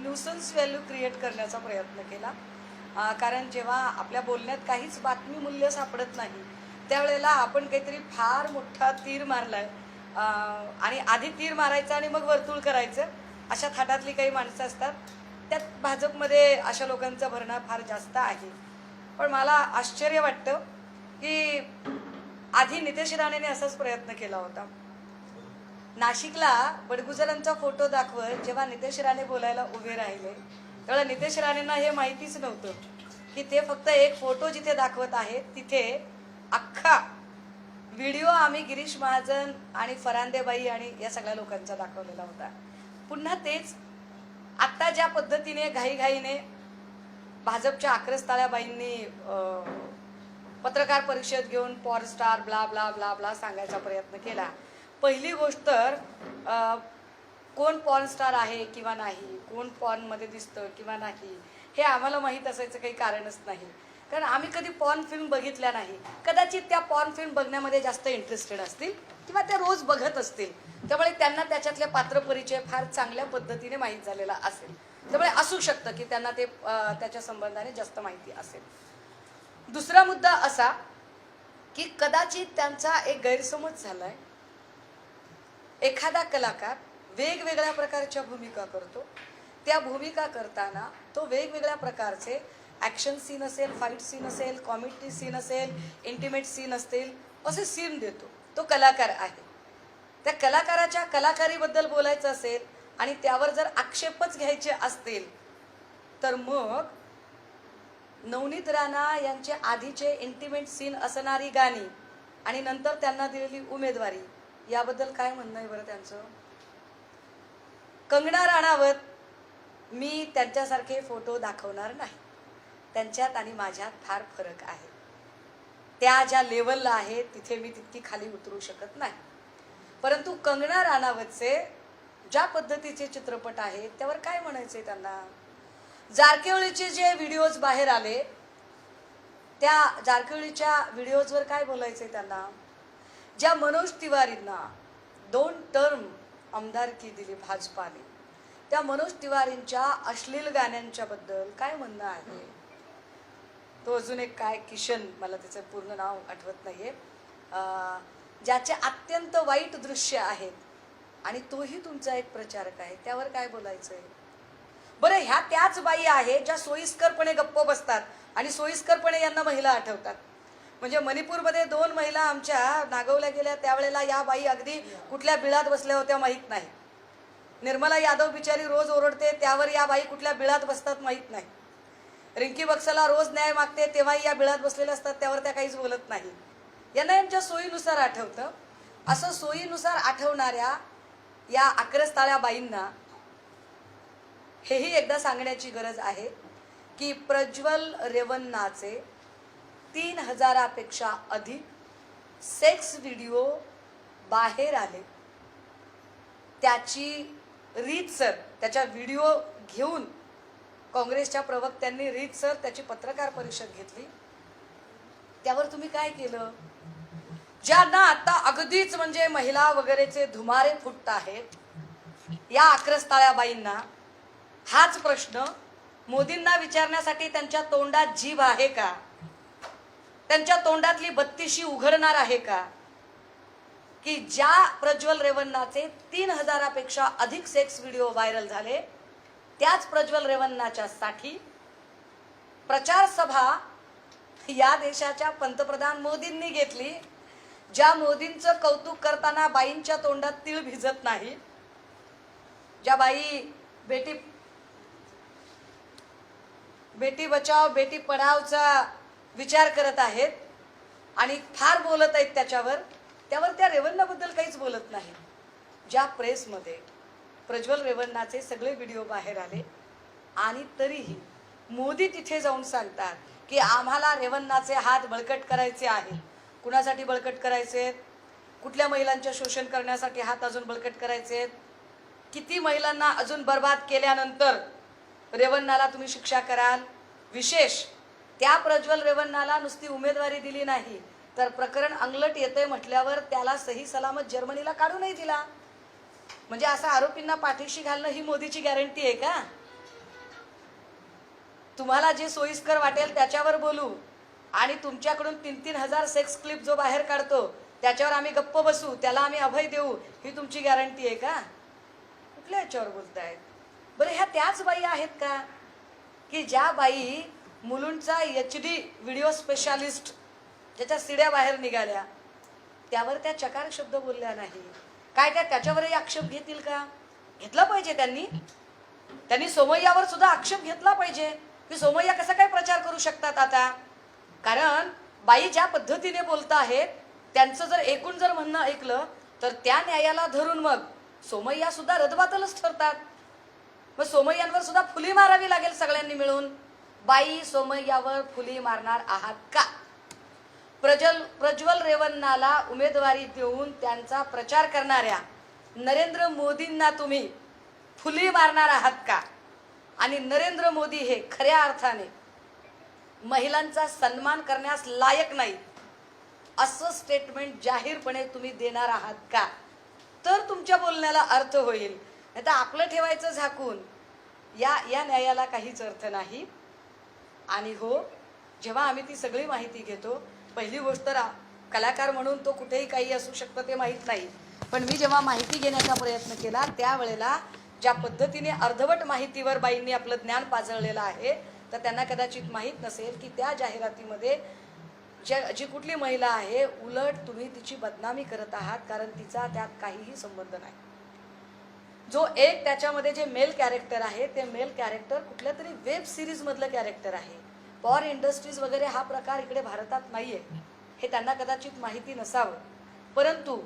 Nuisance value create करण्याचा प्रयत्न केला. कारण जेव्हा आपल्या बोलण्यात काहीच बातमी मूल्य सापडत नाही त्यावेळेला आपण काहीतरी फार मोठा तीर मारलाय. आहे आणि आधी तीर मारायचं आणि मग वर्तुळ करायचं अशा थाटातली काही माणसं असतात. त्यात भाजपमध्ये अशा लोकांचा भरणा फार जास्त आहे. पण मला आश्चर्य वाटतं की आधी नितेश राणेने असाच प्रयत्न केला होता. नाशिकला बडगुजरांचा फोटो दाखवत जेव्हा नितेश राणे बोलायला उभे राहिले तेव्हा नितेश राणेंना हे माहितीच नव्हतं की ते फक्त एक फोटो जिथे दाखवत आहेत तिथे अख्खा व्हिडिओ आम्ही गिरीश महाजन आणि फरांदेबाई आणि या सगळ्या लोकांचा दाखवलेला होता. पुन्हा तेच आत्ता ज्या पद्धतीने घाईघाईने भाजपच्या आक्रस्ताळ्याबाईंनी पत्रकार परिषद घेऊन porn star blah blah blah blah सांगायचा प्रयत्न केला पहिली गोष्ट तर कोण पॉर्न स्टार आहे किंवा नाही कोण पॉर्नमध्ये दिसतं किंवा नाही हे आम्हाला माहीत असायचं काही कारणच नाही. कारण आम्ही कधी पॉर्न फिल्म बघितल्या नाही. कदाचित त्या पॉर्न फिल्म बघण्यामध्ये जास्त इंटरेस्टेड असतील किंवा त्या रोज बघत असतील. त्यामुळे त्यांना त्याच्यातले पात्र परिचय फार चांगल्या पद्धतीने माहीत झालेला असेल. त्यामुळे असू शकतं की त्यांना ते त्याच्या संबंधाने जास्त माहिती असेल. दुसरा मुद्दा असा की कदाचित त्यांचा एक गैरसमज आहे एखादा कलाकार वेगवेगळ्या प्रकारच्या भूमिका करतो. त्या भूमिका करताना तो वेगवेगळ्या प्रकारचे ॲक्शन सीन असेल फाईट सीन असेल कॉमेडी सीन असेल इंटिमेट सीन असतील असे सीन देतो. तो कलाकार आहे. त्या कलाकाराच्या कलाकारीबद्दल बोलायचं असेल आणि त्यावर जर आक्षेपच घ्यायचे असतील तर मग नवनीत राणा यांचे आधीचे इंटिमेट सीन असणारी गाणी आणि नंतर त्यांना दिलेली उमेदवारी याबद्दल काय म्हणणं आहे बरं त्यांचं? कंगना राणावत मी त्यांच्यासारखे फोटो दाखवणार नाही. त्यांच्यात आणि माझ्यात फार फरक आहे. त्या ज्या लेवलला आहेत तिथे मी तितकी खाली उतरू शकत नाही. परंतु कंगना राणावतचे ज्या पद्धतीचे चित्रपट आहेत त्यावर काय म्हणायचंय त्यांना? जारकेवळीचे जे व्हिडिओज बाहेर आले त्या जारकेवळीच्या व्हिडिओजवर काय बोलायचंय त्यांना? ज्या मनोज तिवारींना दोन टर्म आमदारकी दिली भाजपाने त्या मनोज तिवारींच्या अश्लील गाण्यांच्या बद्दल काय म्हणणं आहे? तो अजून एक काय? किशन मला त्याचं पूर्ण नाव आठवत नाहीये. ज्याचे अत्यंत वाईट दृश्य आहेत आणि तोही तुमचा एक प्रचारक आहे. त्यावर काय बोलायचंय? बरं ह्या त्याच बाई आहे ज्या सोयीस्करपणे गप्प बसतात आणि सोयीस्करपणे यांना महिला आठवतात. म्हणजे मणिपूरमध्ये दोन महिला आमच्या नागवल्या गेल्या त्यावेळेला या बाई अगदी कुठल्या बिळात बसल्या होत्या माहीत नाही. निर्मला यादव बिचारी रोज ओरडते त्यावर या बाई कुठल्या बिळात बसतात माहीत नाही. रिंकी बक्सला रोज न्याय मागते तेव्हाही या बिळात बसलेल्या असतात त्यावर त्या काहीच बोलत नाही. यांना यांच्या सोयीनुसार आठवतं. असं सोयीनुसार आठवणाऱ्या या अक्रस्ताळ्या बाईंना हेही एकदा सांगण्याची गरज आहे की प्रज्वल रेवन्नाचे तीन हजारापेक्षा अधिक सेक्स व्हिडिओ बाहेर आले. त्याची रीतसर त्याच्या व्हिडिओ घेऊन काँग्रेसच्या प्रवक्त्यांनी रीतसर त्याची पत्रकार परिषद घेतली. त्यावर तुम्ही काय केलं? ज्यांना आता अगदीच म्हणजे महिला वगैरेचे धुमारे फुटत आहेत या आक्रस्ताळ्याबाईंना हाच प्रश्न मोदींना विचारण्यासाठी त्यांच्या तोंडात जीभ आहे का? त्यांच्या तोंडातली बत्तीशी उघडणार आहे का? की ज्या प्रज्वल रेवन्नाचे तीन हजारापेक्षा अधिक सेक्स व्हिडिओ व्हायरल झाले त्याच प्रज्वल रेवन्नाच्या साठी प्रचार सभा या देशाच्या पंतप्रधान मोदींनी घेतली ज्या मोदींचं कौतुक करताना बाईंच्या तोंडात तीळ भिजत नाही. ज्या बाई बेटी बेटी बचाव बेटी पढावचा विचार करत आहेत आणि फार बोलत आहेत त्याच्यावर त्यावर त्या रेवन्नाबद्दल काहीच बोलत नाही. ज्या प्रेसमध्ये प्रज्वल रेवन्नाचे सगळे व्हिडिओ बाहेर आले आणि तरीही मोदी तिथे जाऊन सांगतात की आम्हाला रेवन्नाचे हात बळकट करायचे आहे कुणासाठी बळकट करायचे आहेत? कुठल्या महिलांचे शोषण करण्यासाठी हात अजून बळकट करायचे आहेत? किती महिलांना अजून बर्बाद केल्यानंतर रेवन्नाला तुम्ही शिक्षा कराल? विशेष त्या प्रज्वल रेवन्नाला नुसती उमेदवारी दिली नाही. तर प्रकरण अंगलट येतंय म्हटल्यावर त्याला सही सलामत जर्मनीला काढूनही दिला. म्हणजे असं आरोपींना पाठीशी घालणं ही मोदीची गॅरंटी आहे का? तुम्हाला जे सोयीस्कर वाटेल त्याच्यावर बोलू. आणि तुमच्याकडून तीन तीन हजार सेक्स क्लिप जो बाहेर काढतो त्याच्यावर आम्ही गप्प बसू त्याला आम्ही अभय देऊ ही तुमची गॅरंटी आहे का? कुठल्या याच्यावर बोलतायत? बरं ह्या त्याच बाई आहेत का? की ज्या बाई मुलुंडचा एच डी व्हिडिओ स्पेशालिस्ट ज्याच्या सिड्या बाहेर निघाल्या त्यावर त्या चकार शब्द बोलल्या नाही. काय काय त्याच्यावरही आक्षेप घेतील का? घेतला पाहिजे त्यांनी. त्यांनी सोमय्यावर सुद्धा आक्षेप घेतला पाहिजे. की सोमय्या कसा काय प्रचार करू शकतात आता? कारण बाई ज्या पद्धतीने बोलत आहेत त्यांचं जर एकूण जर म्हणणं ऐकलं तर त्या न्यायाला धरून मग सोमय्या सुद्धा रदबातलच ठरतात. मग सोमय्यांवर सुद्धा फुली मारावी लागेल सगळ्यांनी मिळून. बाई सोमय्यावर फुली मारणार आहात का? प्रज्वल प्रज्वल रेवन्नाला उमेदवारी देऊन त्यांचा प्रचार करणाऱ्या नरेंद्र मोदींना तुम्ही फुली मारणार आहात का? आणि नरेंद्र मोदी हे खऱ्या अर्थाने महिलांचा सन्मान करण्यास लायक नाही असं स्टेटमेंट जाहीरपणे तुम्ही देणार आहात का? तर तुमच्या बोलण्याला अर्थ होईल. नाही तर आपलं ठेवायचं झाकून. या या न्यायाला काहीच अर्थ नाही. आणि हो जेव्हा आम्ही ती सगळी माहिती घेतो पहिली गोष्ट रा कलाकार म्हणून तो कुठेही काही असू शकतं ते माहीत नाही. पण मी जेव्हा माहिती घेण्याचा प्रयत्न केला त्यावेळेला ज्या पद्धतीने अर्धवट माहितीवर बाईंनी आपलं ज्ञान पाजळलेलं आहे तर त्यांना कदाचित माहीत नसेल की त्या जाहिरातीमध्ये ज्या जी कुठली महिला आहे उलट तुम्ही तिची बदनामी करत आहात कारण तिचा त्यात काहीही संबंध नाही. जो एक त्याच्यामध्ये जे मेल कॅरेक्टर आहे ते मेल कॅरेक्टर कुठल्या तरी वेब सिरीजमधलं कॅरेक्टर आहे. पॉर इंडस्ट्रीज वगैरे हा प्रकार इकडे भारतात नाही आहे हे त्यांना कदाचित माहिती नसावं. परंतु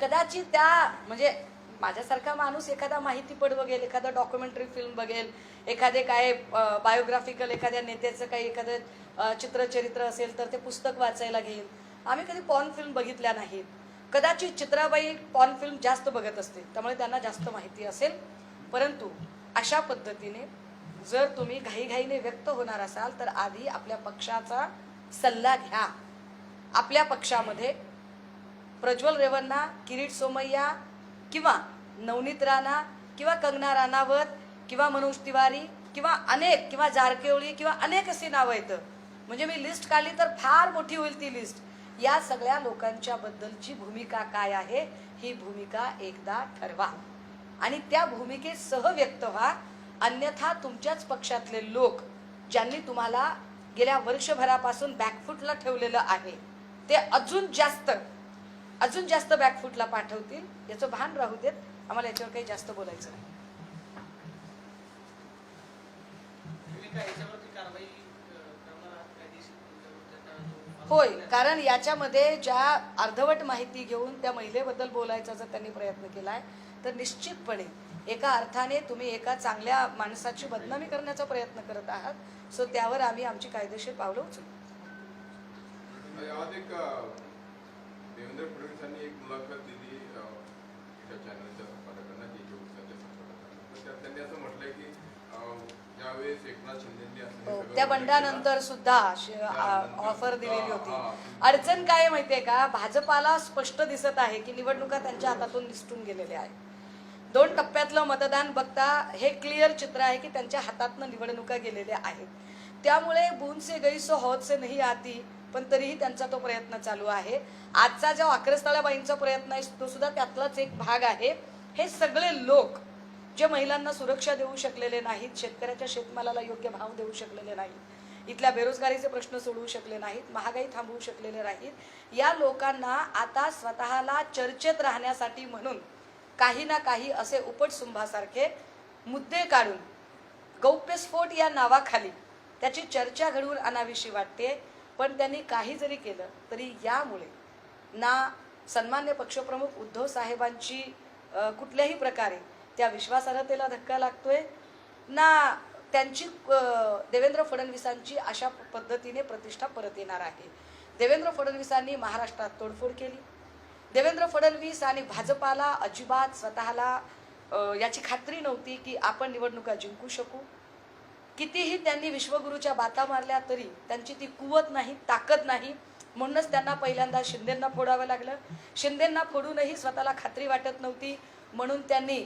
कदाचित त्या म्हणजे माझ्यासारखा माणूस एखादा माहितीपट बघेल एखादा डॉक्युमेंटरी फिल्म बघेल एखादे काय बायोग्राफिकल एखाद्या नेत्याचं काही एखादं चित्रचरित्र असेल तर ते पुस्तक वाचायला घेईल. आम्ही कधी पॉर्न फिल्म बघितल्या नाहीत. कदाचित चित्राबाई पॉर्न फिल्म जास्त बघत असते त्यामुळे त्यांना जास्त माहिती असेल. परंतु अशा पद्धतीने जर तुम्ही घाईघाईने व्यक्त होणार असाल तर आधी आपल्या पक्षाचा सल्ला घ्या. आपल्या पक्षामध्ये प्रज्वल रेवन्ना किरीट सोमय्या किंवा नवनीत राणा किंवा कंगना राणावत किंवा मनोज तिवारी किंवा अनेक किंवा जारकेवळी किंवा अनेक अशी नावं येतं म्हणजे मी लिस्ट काढली तर फार मोठी होईल ती लिस्ट या सगळ्या लोकांच्या बद्दलची भूमिका काय आहे ही भूमिका एकदा ठरवा. आणि त्या भूमिकेसह व्यक्त व्हा. अन्यथा तुमच्याच पक्षातले लोक ज्यांनी तुम्हाला गेल्या वर्षभरापासून बॅकफूटला ठेवलेलं आहे ते अजून जास्त अजून जास्त बॅकफुटला पाठवतील. याचं भान राहू देत. आम्हाला याच्यावर काही जास्त बोलायचं नाही तुम्ही काय याच्यावरती कारवाई अ, करणार आहात कायदेशीर तुमच्यावर त्याचा जो होय कारण याच्यामध्ये ज्या अर्धवट माहिती घेऊन त्या महिलेबद्दल बोलायचा जर त्यांनी प्रयत्न केलाय तर निश्चितपणे एका अर्थाने तुम्ही एका चांगल्या माणसाची बदनामी करण्याचा प्रयत्न करत आहात. सो त्यावर आम्ही आमची कायदेशीर पावलं उचलू. एक देवेंद्र फडणवीसांनी एक मुलाखत दिली एका चॅनलच्या संपादकांना त्यांनी असं म्हटलंय की हे त्या बंडानंतर सुद्धा ऑफर दिलेली होती. अडचण काय माहितीये का? भाजपाला स्पष्ट दिसत आहे की निवडणुका त्यांच्या हातातून निसटून गेलेल्या आहे दोन टप्प्यातलं मतदान बघता हे क्लिअर चित्र आहे की त्यांच्या हातातनं निवडणुका गेलेल्या आहेत. त्यामुळे बूनसे गैस होत से नाही आती पण तरीही त्यांचा तो प्रयत्न चालू आहे. आजचा जो अक्रस्ताळ्याबाईंचा प्रयत्न आहे तो सुद्धा त्यातलाच एक भाग आहे. हे सगळे लोक जे महिलांना सुरक्षा देऊ शकलेले नाहीत शेतकऱ्याच्या शेतमालाला योग्य भाव देऊ शकलेले नाहीत इथल्या बेरोजगारीचे प्रश्न सोडवू शकले नाहीत महागाई थांबवू शकलेले नाहीत या लोकांना आता स्वतःला चर्चेत राहण्यासाठी म्हणून काही ना काही असे उपटसुंभासारखे मुद्दे काढून गौप्यस्फोट या नावाखाली त्याची चर्चा घडवून आणावीशी वाटते. पण त्यांनी काही जरी केलं तरी यामुळे ना सन्मान्य पक्षप्रमुख उद्धव साहेबांची कुठल्याही प्रकारे त्या विश्वासार्हतेला धक्का लागतोय. ना त्यांची देवेंद्र फडणवीसांची अशा पद्धतीने प्रतिष्ठा परत येणार आहे. देवेंद्र फडणवीसांनी महाराष्ट्रात तोडफोड केली. देवेंद्र फडणवीस आणि भाजपाला अजिबात स्वतःला याची खात्री नव्हती की आपण निवडणुका जिंकू शकू. कितीही त्यांनी विश्वगुरूच्या बाता मारल्या तरी त्यांची ती कुवत नाही ताकद नाही. म्हणूनच त्यांना पहिल्यांदा शिंदेंना फोडावं लागलं. शिंदेंना फोडूनही स्वतःला खात्री वाटत नव्हती. म्हणून त्यांनी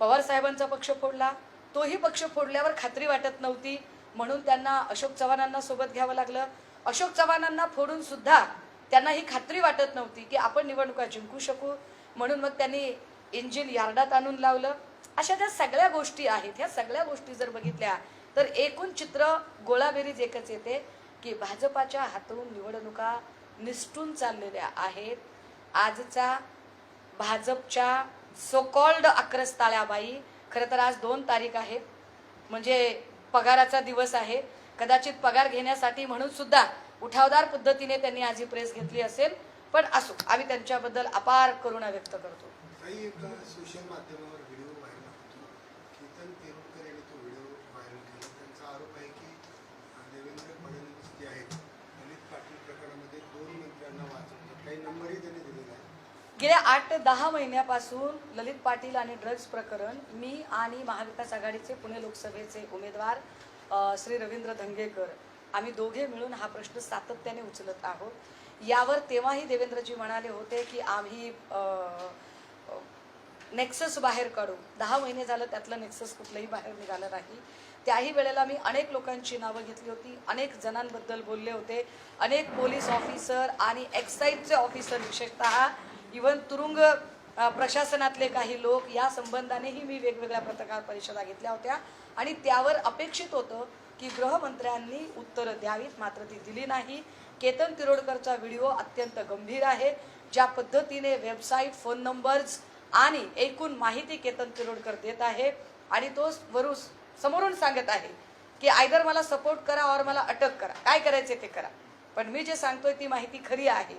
पवार साहेबांचा पक्ष फोडला तोही पक्ष फोडल्यावर खात्री वाटत नव्हती. म्हणून त्यांना अशोक चव्हाणांना सोबत घ्यावं लागलं. अशोक चव्हाणांना फोडून सुद्धा त्यांना ही खात्री वाटत नव्हती की आपण निवडणुका जिंकू शकू. म्हणून मग त्यांनी इंजिन यार्डात आणून लावलं. अशा ज्या सगळ्या गोष्टी आहेत ह्या सगळ्या गोष्टी जर बघितल्या तर एकूण चित्र गोळाबेरीज एकच येते की भाजपाच्या हातून निवडणुका निसटून चाललेल्या आहेत. आजचा भाजपच्या सो कॉल्ड अक्रस्ताळ्याबाई खरं तर आज दोन तारीख आहे. म्हणजे पगाराचा दिवस आहे. कदाचित पगार घेण्यासाठी म्हणून सुद्धा उठावदार पद्धतीने त्यांनी आज ही प्रेस घेतली असेल. पण असो आम्ही त्यांच्याबद्दल अपार करुणा व्यक्त करतो काही एक सोशल माध्यमावर व्हिडिओ व्हायरल होतो केतन तेरुडकर यांनी तो व्हिडिओ व्हायरल केला त्यांचा आरोप आहे की अं, देवेंद्र फडणवीस जे आहेत ललित पाटील प्रकरणामध्ये दोन मंत्र्यांना वाचवतात काही नंबरही त्यांनी दिलेला आहे गेल्या आठ ते दहा महिन्यापासून ललित पाटील आणि ड्रग्ज प्रकरण मी आणि महाविकास आघाडीचे पुणे लोकसभेचे उमेदवार श्री रवींद्र धंगेकर आम्ही दोघे मिळून हा प्रश्न सातत्याने उचलत आहोत. यावर तेव्हाही देवेंद्रजी म्हणाले होते की आम्ही नेक्सस बाहेर काढू. दहा महिने झालं त्यातलं नेक्सस कुठलंही बाहेर निघालं नाही. त्याही वेळेला मी अनेक लोकांची नावं घेतली होती अनेक जणांबद्दल बोलले होते. अनेक पोलीस ऑफिसर आणि एक्साईजचे ऑफिसर विशेषतः इवन तुरुंग प्रशासनातले काही लोक या संबंधानेही मी वेगवेगळ्या पत्रकार परिषदा घेतल्या होत्या. आणि त्यावर अपेक्षित होतं की गृहमंत्र्यांनी उत्तरं द्यावीत मात्र ती दिली नाही. केतन तिरोडकरचा व्हिडिओ अत्यंत गंभीर आहे. ज्या पद्धतीने वेबसाईट फोन नंबर्स आणि एकूण माहिती केतन तिरोडकर देत आहे आणि तो वरून समोरून सांगत आहे की आयदर मला सपोर्ट करा और मला अटक करा. काय करायचे ते करा. पण मी जे सांगतोय ती माहिती खरी आहे.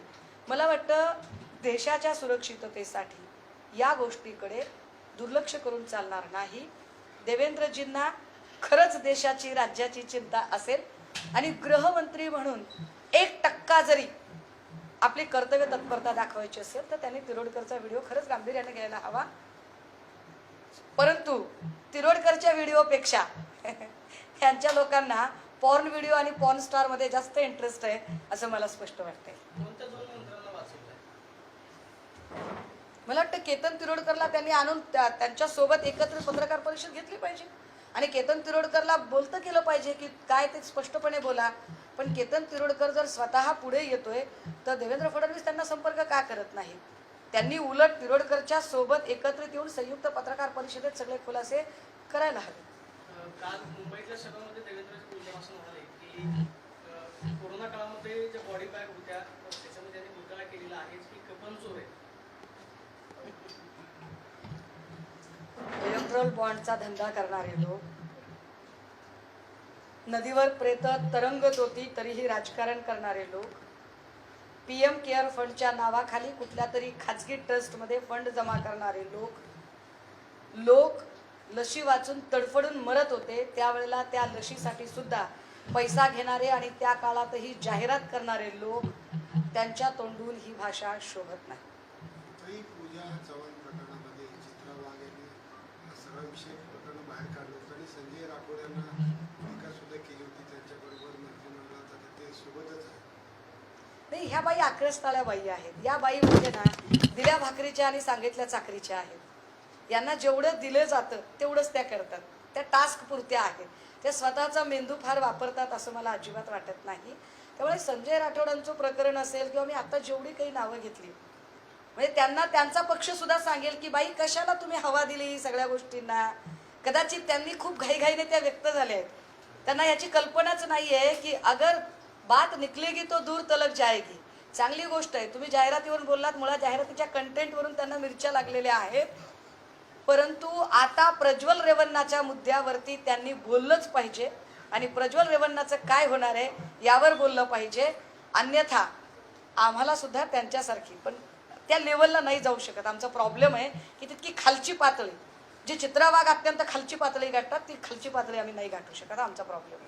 मला वाटतं देशाच्या सुरक्षिततेसाठी या गोष्टीकडे दुर्लक्ष करून चालणार नाही. देवेंद्रजींना खरंच देशाची राज्याची चिंता असेल आणि गृहमंत्री म्हणून एक टक्का जरी आपली कर्तव्य तत्परता दाखवायची असेल तर त्यांनी तिरोडकरचा व्हिडिओ खरंच गांभीर्याने घ्यायला हवा. परंतु तिरोडकरच्या व्हिडिओपेक्षा यांच्या लोकांना पॉर्न व्हिडिओ आणि पॉर्न स्टारमध्ये जास्त इंटरेस्ट आहे असं मला स्पष्ट वाटतंय. मला वाटतं केतन तिरोडकरला त्यांनी आणून त्या- एकत्र पत्रकार परिषद घेतली पाहिजे. आणि केतन तिरोडकरला बोलतं केलं पाहिजे की काय ते स्पष्टपणे बोला. पण केतन तिरोडकर जर स्वतः पुढे येतोय तर देवेंद्र फडणवीस त्यांना संपर्क का करत नाही? त्यांनी उलट तिरोडकरच्या सोबत एकत्रित येऊन संयुक्त पत्रकार परिषदेत सगळे खुलासे करायला हवे. काल मुंबईतल्या सभामध्ये देवेंद्र म्हणाले की कोरोना काळामध्ये ज्या बॉडी बॅग होत्या त्याच्यामध्ये त्यांनी घोटाळा केलेला आहे की कपन चोर आहे. इलेक्ट्रॉल बॉन्डचा धंदा करणारे लोक. नदीवर प्रेत तरंगत होती तरीही राजकारण करणारे लोक. पी एम केअर फंडच्या नावाखाली कुठल्या तरी खाजगी ट्रस्टमध्ये फंड जमा करणारे लोक. लोक लशी वाचून तडफडून मरत होते त्यावेळेला त्या लशीसाठी सुद्धा पैसा घेणारे आणि त्या काळातही जाहिरात करणारे लोक. त्यांच्या तोंडून ही भाषा शोभत नाही काही पूजा चव्हाण प्रकरणामध्ये चित्रा वाघ यांनी सगळा प्रकरण बाहेर काढलं होतं आणि संजय राठोड यांना टीका सुद्धा केली होती त्यांच्याबरोबर मंत्रिमंडळात. आता ते सोबतच आहे नाही ह्या बाई आक्रस्ताळ्या बाई आहेत. या बाई म्हणजे ना दिल्या भाकरीच्या आणि सांगितल्या चाकरीच्या आहेत. यांना जेवढं दिलं जातं तेवढंच त्या करतात. त्या टास्क पुरत्या आहेत. त्या स्वतःचा मेंदू फार वापरतात असं मला अजिबात वाटत नाही. त्यामुळे संजय राठोडांचं प्रकरण असेल किंवा मी आता जेवढी काही नावं घेतली म्हणजे त्यांना त्यांचा पक्ष सुद्धा सांगेल की बाई कशाला तुम्ही हवा दिली सगळ्या गोष्टींना? कदाचित त्यांनी खूप घाईघाईने त्या व्यक्त झाल्या. आहेत त्यांना याची कल्पनाच नाही आहे की अगर बात निकलेगी तो दूर तलक जाएगी. चांगली गोष्ट आहे. तुम्ही जाहिरातीवरून बोललात मुळात जाहिरातीच्या कंटेंटवरून त्यांना मिरच्या लागलेल्या आहेत. परंतु आता प्रज्वल रेवन्नाच्या मुद्द्यावरती त्यांनी बोललंच पाहिजे. आणि प्रज्वल रेवन्नाचं काय होणार आहे यावर बोललं पाहिजे. अन्यथा आम्हाला सुद्धा त्यांच्यासारखी. पण त्या लेवलला नाही जाऊ शकत. आमचा प्रॉब्लेम आहे की तितकी खालची पातळी जी चित्रावाग अत्यंत खालची पातळी गाठतात ती खालची पातळी आम्ही नाही गाठू शकत. हा आमचा प्रॉब्लेम आहे.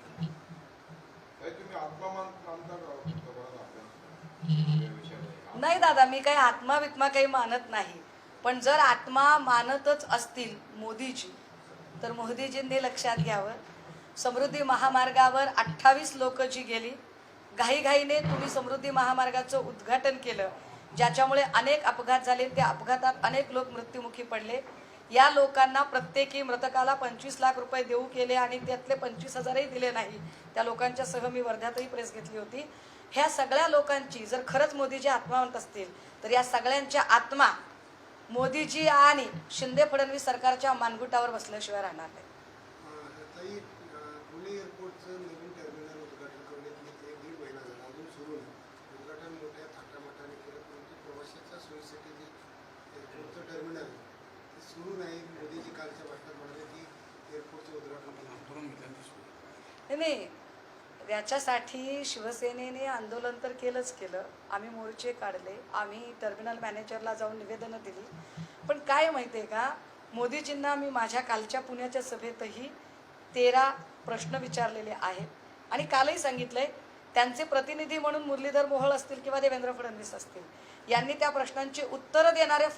विषयामध्ये? नाही दादा मी काही आत्मा वित्मा काही मानत नाही. पण जर आत्मा मानतच असतील मोदीजी तर मोदीजींनी लक्षात घ्यावं. समृद्धी महामार्गावर अठ्ठावीस लोक जी गेली घाईघाईने तुम्ही समृद्धी महामार्गाचं उद्घाटन केलं. ज्याच्यामुळे अनेक अपघात झाले. त्या अपघातात अनेक लोक मृत्युमुखी पडले. या लोकांना प्रत्येकी मृतकाला पंचवीस लाख रुपये देऊ केले आणि त्यातले पंचवीस हजारही दिले नाही. त्या लोकांच्या सह मी वर्ध्यातही प्रेस घेतली होती. ह्या सगळ्या लोकांची जर खरंच मोदीजी आत्मावंत असतील तर या सगळ्यांच्या आत्मा मोदीजी आणि शिंदे फडणवीस सरकारच्या मानगुटावर बसल्याशिवाय राहणार नाही अं, ताई अं, पुणे एअरपोर्टचं नवीन टर्मिनल उद्घाटन करण्यात येत एक दीड महिना झाला अजून सुरू नाही उद्घाटन मोठ्या थाटामाटाने केलं परंतु प्रवाशाच्या सोयीसाठी जे एअरपोर्टचं टर्मिनल आहे ते सुरू नाही मोदीजी कालच्या भाषणात म्हणाले की एअरपोर्टचं उद्घाटन केलं नाही, याच्यासाठी शिवसेनेने आंदोलन तर केलंच केलं. आम्ही मोर्चे काढले. आम्ही टर्मिनल मॅनेजरला जाऊन निवेदनं दिली. पण काय माहिती आहे का? मोदीजींना मी माझ्या कालच्या पुण्याच्या सभेतही तेरा प्रश्न विचारलेले आहेत. आणि कालही सांगितलंय त्यांचे प्रतिनिधी म्हणून मुरलीधर मोहोळ असतील किंवा देवेंद्र फडणवीस असतील यांनी त्या प्रश्नांची उत्तरं देणारे